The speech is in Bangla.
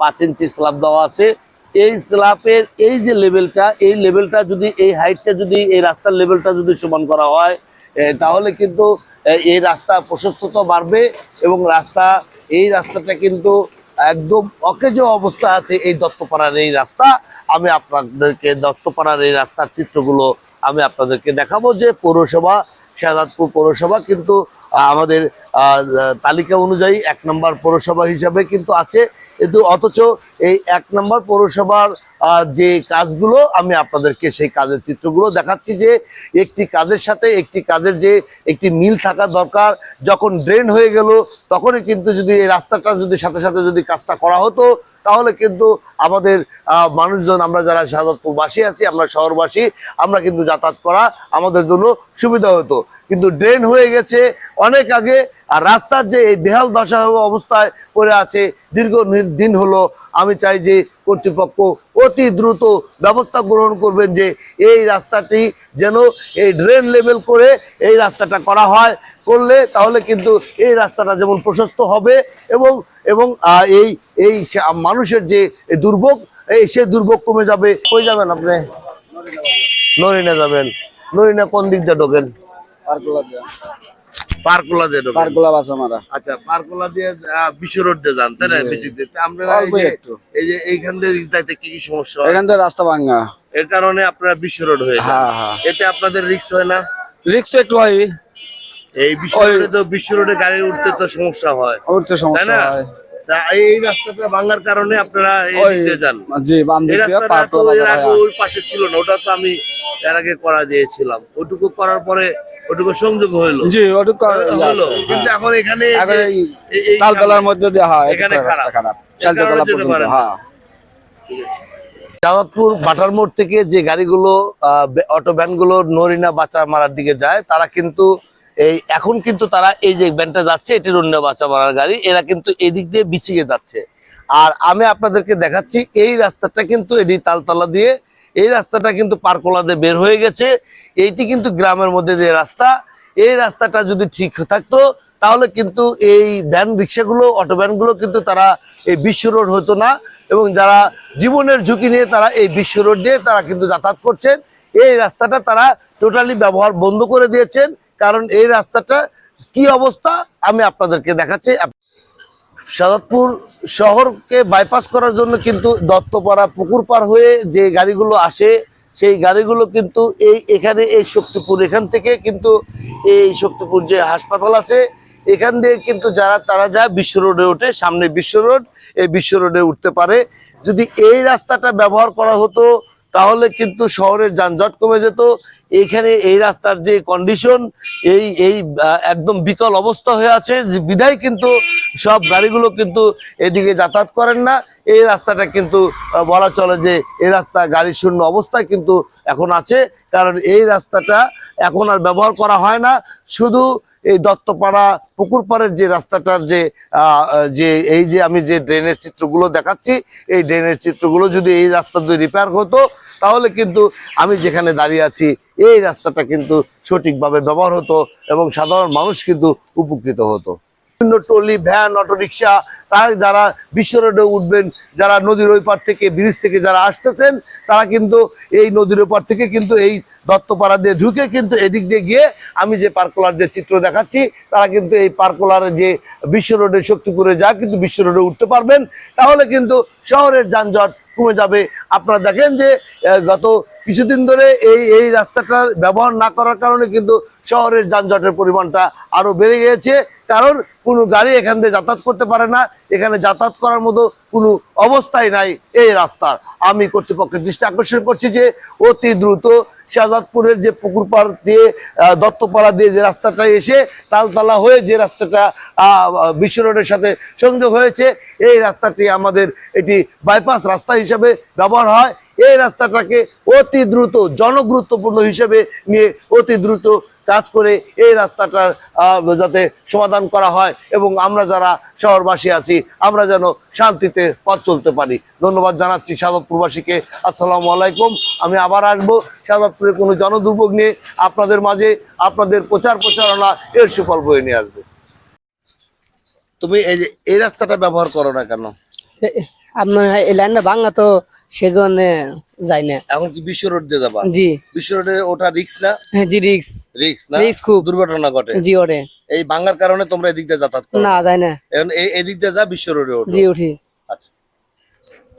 পাঁচ ইঞ্চি স্ল্যাব দেওয়া আছে। এই স্ল্যাবের এই যে লেভেলটা এই লেভেলটা যদি, এই হাইটটা যদি, এই রাস্তার লেভেলটা যদি সমান করা হয় তাহলে কিন্তু এই রাস্তা প্রশস্ততা বাড়বে এবং রাস্তা, এই রাস্তাটা কিন্তু একদম অকেজ অবস্থা আছে এই দত্তপাড়ার এই রাস্তা। আমি আপনাদেরকে দত্তপাড়ার এই রাস্তার চিত্রগুলো আমি আপনাদেরকে দেখাবো যে পৌরসভা শাহজাদপুর পৌরসভা, কিন্তু আমাদের তালিকা অনুযায়ী এক নম্বর পৌরসভা হিসাবে কিন্তু আছে। কিন্তু অথচ এই এক নম্বর পৌরসভার যে কাজগুলো আমি আপনাদেরকে সেই কাজের চিত্রগুলো দেখাচ্ছি যে একটি কাজের সাথে একটি কাজের যে একটি মিল থাকা দরকার, যখন ড্রেন হয়ে গেল, তখনই কিন্তু যদি এই রাস্তাটা যদি সাথে সাথে যদি কাজটা করা হতো, তাহলে কিন্তু আমাদের মানুষজন, আমরা যারা শাহজাদপুরবাসী আছি, আমরা শহরবাসী, আমরা কিন্তু যাতায়াত করা আমাদের জন্য সুবিধা হতো। কিন্তু ড্রেন হয়ে গেছে, অনেক আগে আর রাস্তার যে এই বেহাল দশা অবস্থায় পড়ে আছে দীর্ঘ দিন হলো আমি চাই যে কর্তৃপক্ষ অতি দ্রুত ব্যবস্থা গ্রহণ করবেন যে এই রাস্তাটি যেন এই ড্রেন লেভেল করে এই রাস্তাটা করা হয়। করলে তাহলে কিন্তু এই রাস্তাটা যেমন প্রশস্ত হবে এবং এবং এই এই মানুষের যে দুর্ভোগ এই সে দুর্ভোগ কমে যাবে। কই যাবেন আপনি? নরিনা। যাবেন। নরিনা কোন দিক দিয়ে ঢোকেন? দিয়ে পার্কলা দিয়ে ঢোকেন? পার্কগুলা বাসা মারা আচ্ছা পার্কলা দিয়ে বিশ্ব রোড দিয়ে যান তাই না? বেশি তা এই যে- একটু। এই যে এইখান দিয়ে যাইতে কি কি সমস্যা এখান থেকে রাস্তা ভাঙ্গা এর কারণে আপনারা বিশ্ব রোড হয়ে হ্যাঁ হ্যাঁ। এতে আপনাদের রিস্ক হয় না? রিক্স তো একটু হয়। এই বিশ্ব রোডে তো বিশ্ব রোডে গাড়ি উঠতে তো সমস্যা হয়। উঠতে সমস্যা হয়। তা এই রাস্তাটা ভাঙার কারণে আপনারা এই যান। জি বাম দিক ওই পাশে ছিল না ওটা তো আমি এর আগে করা দিয়েছিলাম। ওটুকু করার পরে ওটুকু সংযোগ হইল। জি ওটুকু হলো কিন্তু এখন এখানে তালতলার মধ্যে দিয়ে এখানে খারাপ। চালতলা পর্যন্ত হ্যাঁ। যাদবপুর বাটার মোড় থেকে যে গাড়িগুলো অটো ভ্যানগুলো নরিনা বাচ্চা মারার দিকে যায় তারা কিন্তু এই এখন কিন্তু তারা এই যে ভ্যানটা যাচ্ছে এটি নরিনা বাচ্চা মারার গাড়ি এরা কিন্তু এদিক দিয়ে বিছিয়ে যাচ্ছে। আর আমি আপনাদেরকে দেখাচ্ছি এই রাস্তাটা কিন্তু এটি তালতলা দিয়ে এই রাস্তাটা কিন্তু পারকোলা দিয়ে বের হয়ে গেছে। এইটি কিন্তু গ্রামের মধ্যে যে রাস্তা, এই রাস্তাটা যদি ঠিক থাকতো, তাহলে কিন্তু এই ভ্যান রিক্সাগুলো, অটো ভ্যানগুলো কিন্তু তারা এই বিশ্ব রোড হতো না। এবং যারা জীবনের ঝুঁকি নিয়ে তারা এই বিশ্ব রোড দিয়ে তারা কিন্তু যাতায়াত করছেন। এই রাস্তাটা তারা টোটালি ব্যবহার বন্ধ করে দিয়েছেন। কারণ এই রাস্তাটা কি অবস্থা? আমি আপনাদেরকে দেখাচ্ছি। শাহজাদপুর শহরকে বাইপাস করার জন্য কিন্তু দত্তপাড়া পুকুর পার হয়ে যে গাড়িগুলো আসে, সেই গাড়িগুলো কিন্তু এই এখানে, এই শক্তিপুর এখান থেকে কিন্তু এই শক্তিপুর যে হাসপাতাল আছে, এখান দিয়ে কিন্তু যারা, তারা যায় বিশ্ব রোডে ওঠে, সামনে বিশ্ব রোড, এই বিশ্ব রোডে উঠতে পারে। যদি এই রাস্তাটা ব্যবহার করা হতো, তাহলে কিন্তু শহরের যানজট কমে যেত। এখানে এই রাস্তার যে কন্ডিশন এই এই একদম বিকল অবস্থা হয়ে আছে যে বিধায় কিন্তু সব গাড়িগুলো কিন্তু এদিকে যাতায়াত করেন না। এই রাস্তাটা কিন্তু বলা চলে যে এই রাস্তা গাড়ি শূন্য অবস্থায় কিন্তু এখন আছে। কারণ এই রাস্তাটা এখন আর ব্যবহার করা হয় না। শুধু এই দত্তপাড়া পুকুর পাড়ের যে রাস্তাটার যে যে, এই যে আমি যে ড্রেনের চিত্রগুলো দেখাচ্ছি, এই ড্রেনের চিত্রগুলো যদি এই রাস্তা দিয়ে রিপেয়ার হতো, তাহলে কিন্তু আমি যেখানে দাঁড়িয়ে আছি, এই রাস্তাটা কিন্তু সঠিকভাবে ব্যবহার হতো এবং সাধারণ মানুষ কিন্তু উপকৃত হতো। বিভিন্ন ট্রলি, ভ্যান, অটোরিকশা, তারা যারা বিশ্ব রোডে উঠবেন, যারা নদীর ওই পার থেকে, ব্রিজ থেকে যারা আসতেছেন, তারা কিন্তু এই নদীর ওপার থেকে কিন্তু এই দত্তপাড়া দিয়ে ঢুকে কিন্তু এদিক দিয়ে গিয়ে আমি যে পার্কোলার যে চিত্র দেখাচ্ছি, তারা কিন্তু এই পার্কোলার যে বিশ্ব রোডে শক্তিপুরে যা কিন্তু বিশ্ব রোডে উঠতে পারবেন। তাহলে কিন্তু শহরের যানজট কমে যাবে। আপনারা দেখেন যে গত কিছুদিন ধরে এই এই রাস্তাটার ব্যবহার না করার কারণে কিন্তু শহরের যানজটের পরিমাণটা আরও বেড়ে গিয়েছে। কারণ কোনো গাড়ি এখান দিয়ে যাতায়াত করতে পারে না। এখানে যাতায়াত করার মতো কোনো অবস্থাই নাই এই রাস্তার। আমি কর্তৃপক্ষের দৃষ্টি আকর্ষণ করছি যে অতি দ্রুত শাহজাদপুরের যে পুকুর পাড় দিয়ে দত্তপাড়া দিয়ে যে রাস্তাটা এসে তালতলা হয়ে যে রাস্তাটা বিশ্ব রোডের সাথে সংযোগ হয়েছে, এই রাস্তাটি আমাদের এটি বাইপাস রাস্তা হিসাবে ব্যবহার হয়। এই রাস্তাটাকে অতি দ্রুত, জনগুরুত্বপূর্ণ হিসেবে নিয়ে অতি দ্রুত কাজ করে এই রাস্তাটার যাতে সমাধান করা হয় এবং আমরা যারা শহরবাসী আছি, আমরা যেন শান্তিতে পথ চলতে পারি। ধন্যবাদ জানাচ্ছি সাদতপুরবাসীকে আসসালামু আলাইকুম। আমি আবার আসব সাদতপুরে কোনো জনদুর্ভোগ নিয়ে। আপনাদের মাঝে আপনাদের প্রচার প্রচারণা এর সুফল বয়ে নিয়ে আসবে। তুমি এই যে, এই রাস্তাটা ব্যবহার করো না কেন? আপনার এই লাইনটা ভাঙা তো সেজন্য যাই না। এখন কি বিশ্ব রোড দিয়ে যাবা? জি। বিশ্ব রোডে ওটা রিক্স না? হ্যাঁ জি রিক্স রিক্স না? খুব। দুর্ঘটনা ঘটে। জি ওরে এই বাংলার কারণে তোমরা এদিক দিয়ে যাতায়াত করো। না যায় না। এখন এই এদিক দিয়ে যা বিশ্ব রোডে ওঠো। জি উঠি।